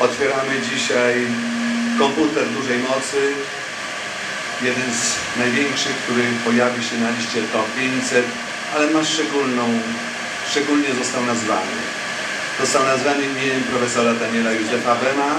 Otwieramy dzisiaj komputer dużej mocy. Jeden z największych, który pojawi się na liście top 500, ale ma szczególną, szczególnie został nazwany. Został nazwany imieniem profesora Daniela Józefa Bema.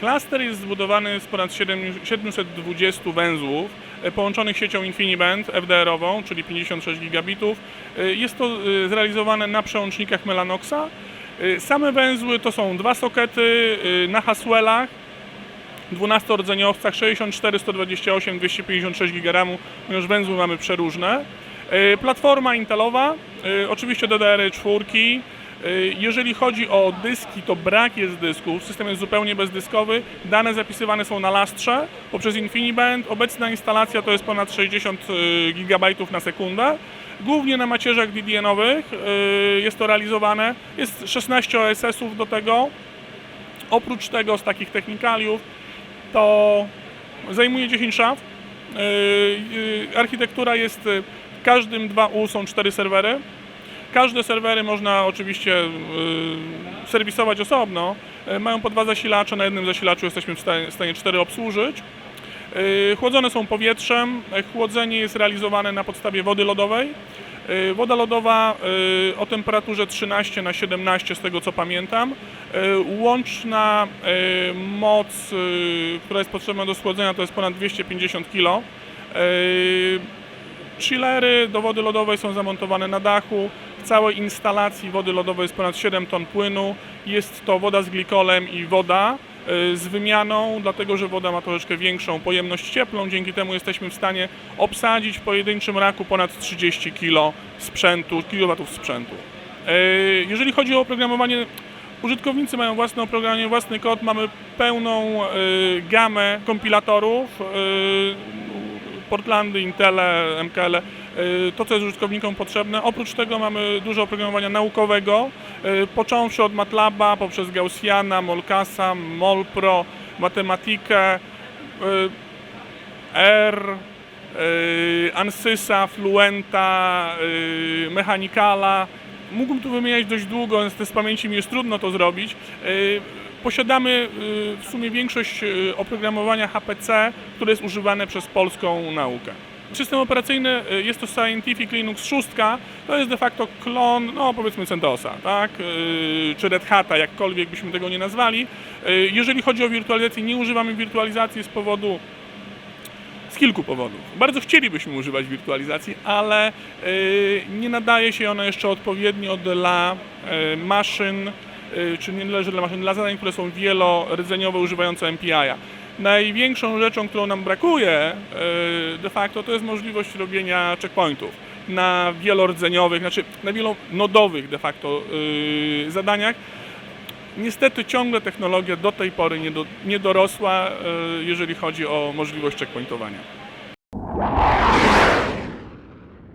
Klaster jest zbudowany z ponad 7 720 węzłów e, połączonych siecią InfiniBand FDR-ową, czyli 56 gigabitów. E, Jest to e, zrealizowane na przełącznikach Mellanoxa. E, Same węzły to są dwa sokety na Haswellach, 12-rdzeniowcach 64, 128, 256 GB, ponieważ węzły mamy przeróżne. Platforma Intelowa, oczywiście DDR4. E, Jeżeli chodzi o dyski, to brak jest dysków, system jest zupełnie bezdyskowy. Dane zapisywane są na lastrze poprzez InfiniBand. Obecna instalacja to jest ponad 60 GB na sekundę. Głównie na macierzach DDN-owych e, jest to realizowane. Jest 16 OSS-ów do tego. Oprócz tego z takich technikaliów to zajmuje 10 szaf. Architektura jest, każdym 2U są cztery serwery. Każde serwery można oczywiście yy, serwisować osobno. Yy, Mają po dwa zasilacze, na jednym zasilaczu jesteśmy w stanie, cztery obsłużyć. Yy, Chłodzone są powietrzem. Yy, Chłodzenie jest realizowane na podstawie wody lodowej. Woda lodowa o temperaturze 13 na 17 z tego co pamiętam. Łączna moc, która jest potrzebna do schłodzenia to jest ponad 250 kg. Chillery do wody lodowej są zamontowane na dachu. W całej instalacji wody lodowej jest ponad 7 ton płynu. Jest to woda z glikolem i woda y, z wymianą, dlatego że woda ma troszeczkę większą pojemność cieplną. Dzięki temu jesteśmy w stanie obsadzić w pojedynczym raku ponad 30 kg sprzętu, kilowatów sprzętu. Y, Jeżeli chodzi o oprogramowanie, użytkownicy mają własne oprogramowanie, własny kod, mamy pełną y, gamę kompilatorów, Portlandy, Intele, MKL, to co jest użytkownikom potrzebne. Oprócz tego mamy dużo oprogramowania naukowego, y, począwszy od MATLABa, poprzez Gaussiana, Molcasa, Molpro, matematykę, y, R, y, Ansysa, Fluenta, y, Mechanikala. Mógłbym tu wymieniać dość długo, niestety z pamięci mi jest trudno to zrobić. Y, Posiadamy y, w sumie większość y, oprogramowania HPC, które jest używane przez polską naukę. System operacyjny y, jest to Scientific Linux 6, to jest de facto klon, no powiedzmy CentOSa, tak? Y, czy Red Hata, jakkolwiek byśmy tego nie nazwali. Y, Jeżeli chodzi o wirtualizację, nie używamy wirtualizacji z powodu z kilku powodów. Bardzo chcielibyśmy używać wirtualizacji, ale nie nadaje się ona jeszcze odpowiednio dla maszyn, czy nie należy dla maszyn, dla zadań, które są wielordzeniowe, używające MPI-a. Największą rzeczą, którą nam brakuje y, de facto, to jest możliwość robienia checkpointów na wielordzeniowych, znaczy na wielonodowych de facto y, zadaniach. Niestety ciągle technologia do tej pory nie, do, nie dorosła, y, jeżeli chodzi o możliwość checkpointowania.